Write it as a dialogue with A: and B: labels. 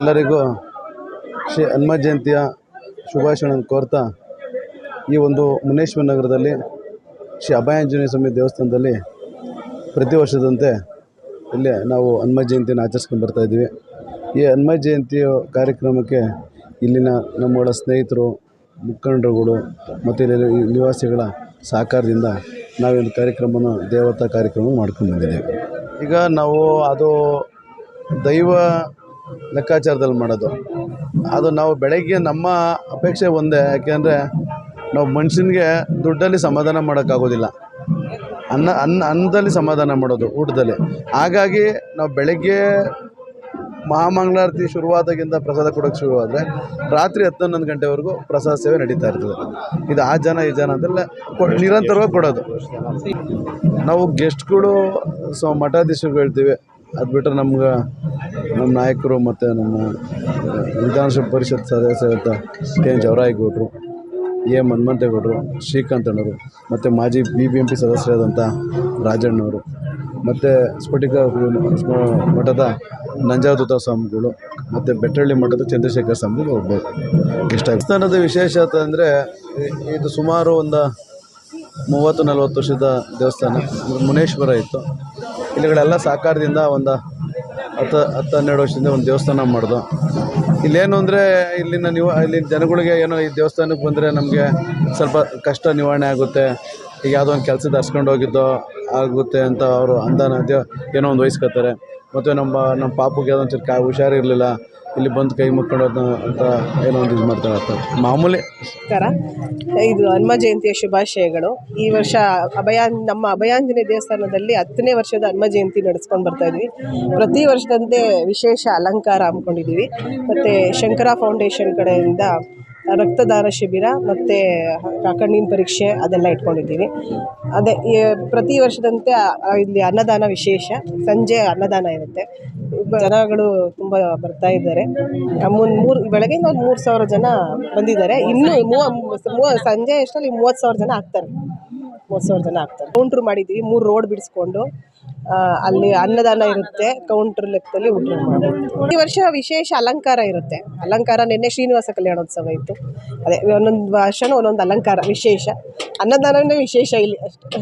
A: ಎಲ್ಲರಿಗೂ ಶ್ರೀ ಹನುಮ ಜಯಂತಿಯ ಶುಭಾಶಯಗಳನ್ನು ಕೋರ್ತಾ ಈ ಒಂದು ಮುನೇಶ್ವರ ನಗರದಲ್ಲಿ ಶ್ರೀ ಅಭಯಾಂಜನೇಯ ಸ್ವಾಮಿ ದೇವಸ್ಥಾನದಲ್ಲಿ ಪ್ರತಿ ವರ್ಷದಂತೆ ಇಲ್ಲಿ ನಾವು ಹನುಮ ಜಯಂತಿಯನ್ನು ಆಚರಿಸ್ಕೊಂಡು ಬರ್ತಾ ಇದ್ದೀವಿ. ಈ ಹನುಮ ಜಯಂತಿಯ ಕಾರ್ಯಕ್ರಮಕ್ಕೆ ಇಲ್ಲಿನ ನಮ್ಮೊಳ ಸ್ನೇಹಿತರು, ಮುಖಂಡರುಗಳು ಮತ್ತು ಇಲ್ಲಿ ನಿವಾಸಿಗಳ ಸಹಕಾರದಿಂದ ನಾವು ಒಂದು ಕಾರ್ಯಕ್ರಮವನ್ನು ದೇವತಾ ಕಾರ್ಯಕ್ರಮ ಮಾಡ್ಕೊಂಡು ಬಂದಿದ್ದೇವೆ. ಈಗ ನಾವು ಅದು ದೈವ ಲೆಕ್ಕಾಚಾರದಲ್ಲಿ ಮಾಡೋದು. ಅದು ನಾವು ಬೆಳಗ್ಗೆ ನಮ್ಮ ಅಪೇಕ್ಷೆ ಒಂದೇ, ಯಾಕೆಂದರೆ ನಾವು ಮನುಷ್ಯನಿಗೆ ದುಡ್ಡಲ್ಲಿ ಸಮಾಧಾನ ಮಾಡೋಕ್ಕಾಗೋದಿಲ್ಲ. ಅನ್ನ ಅನ್ನ, ಅನ್ನದಲ್ಲಿ ಸಮಾಧಾನ ಮಾಡೋದು, ಊಟದಲ್ಲಿ. ಹಾಗಾಗಿ ನಾವು ಬೆಳಗ್ಗೆ ಮಹಾಮಂಗಳಾರತಿ ಶುರುವಾದಾಗಿಂದ ಪ್ರಸಾದ ಕೊಡೋಕ್ಕೆ ಶುರುವಾದರೆ ರಾತ್ರಿ ಹತ್ತು ಗಂಟೆವರೆಗೂ ಪ್ರಸಾದ ಸೇವೆ ನಡೀತಾ ಇರ್ತದೆ. ಇದು ಆ ಜನ, ಈ ಜನ ಅಂತೆಲ್ಲ ನಿರಂತರವಾಗಿ ಕೊಡೋದು. ನಾವು ಗೆಸ್ಟ್ಗಳು, ಸೊ ಮಠಾಧೀಶರು ಹೇಳ್ತೀವಿ ಅದು ಬಿಟ್ಟರೆ ನಮ್ಗೆ ನಮ್ಮ ನಾಯಕರು ಮತ್ತು ನಮ್ಮ ವಿಧಾನಸಭೆ ಪರಿಷತ್ ಸದಸ್ಯರಾದ ಕೆ ಎನ್ ಜವರಾಯಗೌಡರು ಎ ಹನುಮಂತೇಗೌಡರು ಶ್ರೀಕಾಂತಣ್ಣವರು ಮತ್ತು ಮಾಜಿ ಬಿ ಬಿ ಎಂ ಪಿ ಸದಸ್ಯರಾದಂಥ ರಾಜಣ್ಣವರು, ಮತ್ತು ಸ್ಫಟಿಕ ಮಠದ ನಂಜಾದೂತ ಸ್ವಾಮಿಗಳು, ಮತ್ತು ಬೆಟ್ಟಳ್ಳಿ ಮಠದ ಚಂದ್ರಶೇಖರ ಸ್ವಾಮಿಗಳು ಹೋಗ್ಬೇಕು ಇಷ್ಟ ಸ್ಥಾನದ ವಿಶೇಷತೆ ಅಂದರೆ ಇದು ಸುಮಾರು ಒಂದು ಮೂವತ್ತು ನಲವತ್ತು ವರ್ಷದ ದೇವಸ್ಥಾನ. ಮುನೇಶ್ವರ ಇತ್ತು. ಇಲ್ಲಿಗಳೆಲ್ಲ ಸಹಕಾರದಿಂದ ಒಂದು ಹತ್ತು ಹತ್ತು ಹನ್ನೆರಡು ವರ್ಷದಿಂದ ಒಂದು ದೇವಸ್ಥಾನ ಮಾಡೋದು. ಇಲ್ಲೇನು ಅಂದರೆ ಇಲ್ಲಿನ ನೀವು, ಇಲ್ಲಿ ಜನಗಳಿಗೆ ಏನೋ ಈ ದೇವಸ್ಥಾನಕ್ಕೆ ಬಂದರೆ ನಮಗೆ ಸ್ವಲ್ಪ ಕಷ್ಟ ನಿವಾರಣೆ ಆಗುತ್ತೆ. ಈಗ ಯಾವುದೋ ಒಂದು ಕೆಲಸದ ಹರ್ಸ್ಕೊಂಡು ಹೋಗಿದ್ದೋ ಆಗುತ್ತೆ ಅಂತ ಅವರು ಅಂದಾನ ಏನೋ ಒಂದು ವಹಿಸ್ಕೊತಾರೆ. ಮತ್ತು ನಮ್ಮ ನಮ್ಮ ಪಾಪುಗೆ ಯಾವುದೋ ಒಂಚೂರು ಕಾ ಹುಷಾರಿರಲಿಲ್ಲ. ಇಲ್ಲಿ ಬಂದು ಕೈ ಮುಕ್ಕೊಂಡು ಅಂತ ಏನೋ ಒಂದು ಇದು ಮಾಡ್ತಾರೆ ಮಾಮೂಲಿ.
B: ನಮಸ್ಕಾರ. ಇದು ಹನುಮ ಜಯಂತಿಯ ಶುಭಾಶಯಗಳು. ಈ ವರ್ಷ ಅಭಯ ನಮ್ಮ ಅಭಯಾಂಜನೇಯ ದೇವಸ್ಥಾನದಲ್ಲಿ ಹತ್ತನೇ ವರ್ಷದ ಹನುಮ ಜಯಂತಿ ನಡೆಸ್ಕೊಂಡು ಬರ್ತಾ ಇದ್ವಿ. ಪ್ರತಿ ವರ್ಷದಂತೆ ವಿಶೇಷ ಅಲಂಕಾರ ಹಮ್ಮಿಕೊಂಡಿದ್ದೀವಿ. ಮತ್ತು ಶಂಕರ ಫೌಂಡೇಶನ್ ಕಡೆಯಿಂದ ರಕ್ತದಾನ ಶಿಬಿರ ಮತ್ತು ಕಣ್ಣಿನ ಪರೀಕ್ಷೆ ಅದೆಲ್ಲ ಇಟ್ಕೊಂಡಿದ್ದೀವಿ. ಅದೇ ಪ್ರತಿ ವರ್ಷದಂತೆ ಇಲ್ಲಿ ಅನ್ನದಾನ ವಿಶೇಷ. ಸಂಜೆ ಅನ್ನದಾನ ಇರುತ್ತೆ. ಜನಗಳು ತುಂಬ ಬರ್ತಾ ಇದ್ದಾರೆ. ಮೂರು ಬೆಳಗ್ಗೆ ಒಂದು ಮೂರು ಸಾವಿರ ಜನ ಬಂದಿದ್ದಾರೆ. ಇನ್ನೂ ಮೂವ ಸಂಜೆ ಅಷ್ಟರಲ್ಲಿ ಮೂವತ್ತು ಸಾವಿರ ಜನ ಆಗ್ತಾರೆ. ಮೂವತ್ತು ಸಾವಿರ ಜನ ಆಗ್ತಾರೆ. ಕೌಂಟ್ರ್ ಮಾಡಿದ್ದೀವಿ ಮೂರು ರೋಡ್ ಬಿಡಿಸ್ಕೊಂಡು ಅಲ್ಲಿ ಅನ್ನದಾನ ಇರುತ್ತೆ ಕೌಂಟ್ರ್ ಲೆಕ್ಕದಲ್ಲಿ ಊಟ ಈ ವರ್ಷ ವಿಶೇಷ ಅಲಂಕಾರ ಇರುತ್ತೆ. ಅಲಂಕಾರ ನಿನ್ನೆ ಶ್ರೀನಿವಾಸ ಕಲ್ಯಾಣೋತ್ಸವ ಇತ್ತು. ಅದೇ, ಒಂದೊಂದು ವರ್ಷನೂ ಒಂದೊಂದು ಅಲಂಕಾರ ವಿಶೇಷ. ಅನ್ನದಾನವೇ ವಿಶೇಷ ಇಲ್ಲಿ ಅಷ್ಟೇ.